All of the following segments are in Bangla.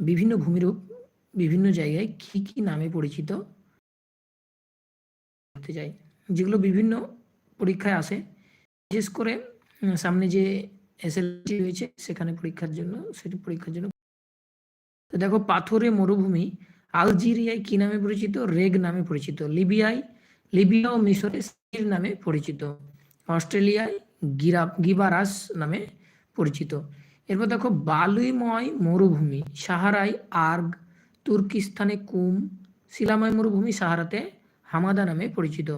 বিভিন্ন ভূমিরূপ বিভিন্ন জায়গায় কি কি নামে পরিচিত করতে চাই, যেগুলো বিভিন্ন পরীক্ষায় আসে। বিশেষ করে সামনে যে এসএলসি হয়েছে, সেখানে পরীক্ষার জন্য, সেটি পরীক্ষার জন্য। তো দেখো, পাথরে মরুভূমি, আলজেরিয়ায় কি নামে পরিচিত? রেগ নামে পরিচিত। লিবিয়ায়, লিবিয়া ও মিশরে সির নামে পরিচিত। অস্ট্রেলিয়ায় গিরা, গিবারাস নামে পরিচিত। এরপর দেখো বালুইময় মরুভূমি সাহারায় আর্গ, তুর্কিস্তানে কুম, শিলাময় মরুভূমি সাহারাতে হামাদা নামে পরিচিত।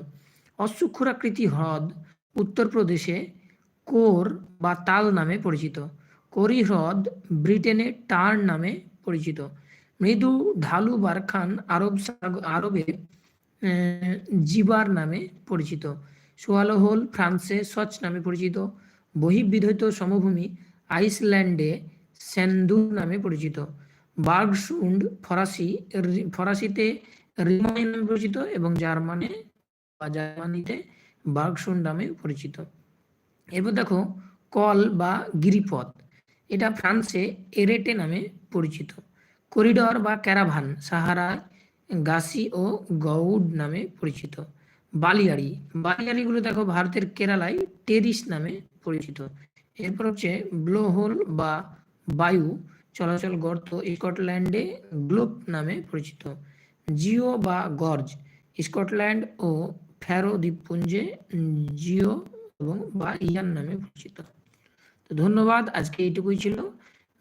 অশ্বক্ষুরাকৃতি হ্রদ, উত্তরপ্রদেশে কোর বা তাল নামে পরিচিত। কোরি হ্রদ, ব্রিটেনে টার্ন নামে পরিচিত। মৃদু ঢালু বারখান আরব আরবে জিবার নামে পরিচিত। সোয়ালোহোল, ফ্রান্সে সচ নামে পরিচিত। বহির্বিধৃত সমভূমি আইসল্যান্ডে স্যান্ডু নামে পরিচিত। বার্গসুন্ড ফরাসি ফরাসিতে রিমাই নামে পরিচিত এবং জার্মানে বা জার্মানিতে বার্গসুন্ড নামে পরিচিত। এরপর দেখো, কল বা গিরিপথ, এটা ফ্রান্সে এরেটে নামে পরিচিত। করিডর বা ক্যারাভান সাহারায় গাসি ও গৌড নামে পরিচিত। বালিয়াড়ি বালিয়াড়িগুলো দেখো ভারতের কেরালায় টেরিস নামে পরিচিত। এরপর হচ্ছে ব্লো হোল বা বায়ু চলাচল গর্ত স্কটল্যান্ডে গ্লোব নামে পরিচিত। জিও বা গর্জ, স্কটল্যান্ড ও ফ্যারো দ্বীপপুঞ্জে জিও এবং বা ইয়ান নামে পরিচিত। তো ধন্যবাদ, আজকে এইটুকুই ছিল।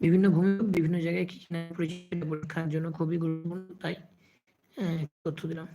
বিভিন্ন ভূমি, বিভিন্ন জায়গায় কি পরীক্ষার জন্য খুবই গুরুত্বপূর্ণ, তাই তথ্য দিলাম।